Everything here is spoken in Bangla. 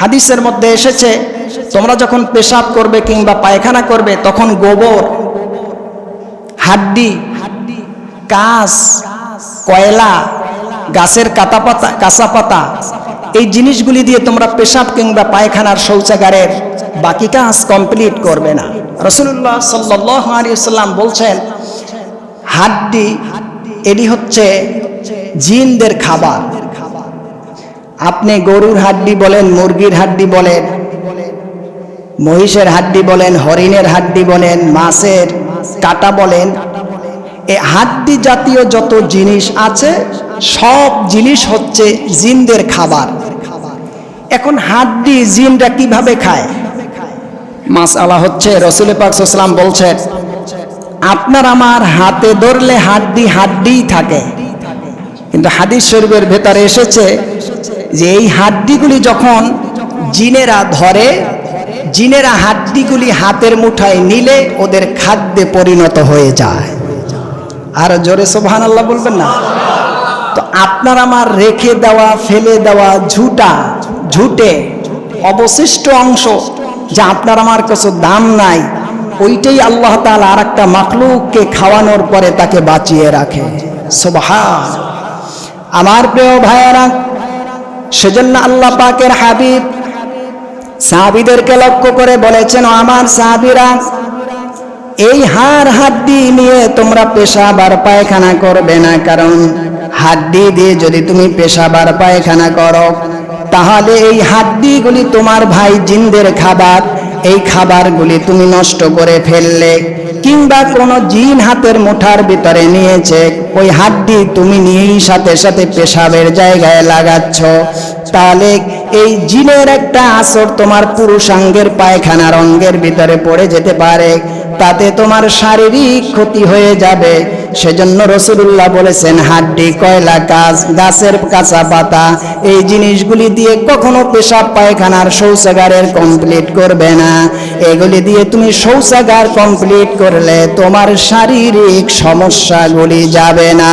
হাদিসের মধ্যে এসেছে, তোমরা যখন পেশাব করবে কিংবা পায়খানা করবে, তখন গোবর, হাড্ডি, কাঁচ, কয়লা, গাছের কাতা পাতা কাঁচা পাতা এই জিনিসগুলি দিয়ে তোমরা পেশাব কিংবা পায়খানার শৌচাগারের বাকি কাজ কমপ্লিট করবে না। রসুল্লাহ সাল্লাম বলছেন, হাড্ডি, এটি হচ্ছে জিনদের খাবার। আপনি গরুর হাড্ডি বলেন, মুরগির হাড্ডি বলেন, মহিষের হাড্ডি বলেন, হরিণের হাড্ডি বলেন, মাছের কাটা বলেন, এ হাড্ডি জাতীয় যত জিনিস আছে, সব জিনিস হচ্ছে জিনদের খাবার। এখন হাড্ডি জিনরা কীভাবে খায়? মাস আলা হচ্ছে, রসুল পাকসাল্লাম বলছেন, আপনার আমার হাতে ধরলে হাড্ডি হাড্ডিই থাকে। কিন্তু হাদিস শরীফের ভেতরে এসেছে যে এই হাড্ডিগুলি যখন জিনেরা ধরে, জিনেরা হাড্ডিগুলি হাতের মুঠায় নিলে ওদের খাদ্যে পরিণত হয়ে যায়। আর জোরে সোভান আল্লাহ বলবেন না? তো আপনার আমার রেখে দেওয়া, ফেলে দেওয়া ঝুটা, ঝুটে অবশিষ্ট অংশ যা আপনার আমার কিছু দাম নাই, ওইটাই আল্লাহ তাআলা আর একটা মাকলুককে খাওয়ানোর পরে তাকে বাঁচিয়ে রাখে। সোভান আমার প্রিয় ভাইয়েরা সেজন্য আল্লাহ পাকের হাবিব সাহাবিদেরকে লক্ষ্য করে বলেছেন আমার সাহাবিরা, এই হাড় হাড্ডি নিয়ে তোমরা পেশাবার পায়খানা করবে না, কারণ হাড্ডি দিয়ে যদি তুমি পেশাবার পায়খানা করো, তাহলে এই হাড্ডিগুলি তোমার ভাই জিনদের খাবার, এই খাবারগুলি তুমি নষ্ট করে ফেললে, কিংবা কোনো জিন হাতের মুঠার ভিতরে নিয়েছে। ওই হাড্ডি তুমি নিয়েই সাথে সাথে পেশাবের জায়গায় লাগাচ্ছ। তাহলে এই জিনের একটা আসর তোমার পুরুষাঙ্গের পায়খানার অঙ্গের ভিতরে পড়ে যেতে পারে। তাতে তোমার শারীরিক ক্ষতি হয়ে যাবে। সেজন্য রসুল্লাহ বলেছেন, হাড্ডি, কয়লা, গাছ, গাছের কাঁচা পাতা, এই জিনিসগুলি দিয়ে কখনো পেশাব পায়খানার শৌচাগারের কমপ্লিট করবে না। এগুলি দিয়ে তুমি শৌচাগার কমপ্লিট করলে তোমার শারীরিক সমস্যাগুলি যাবে না।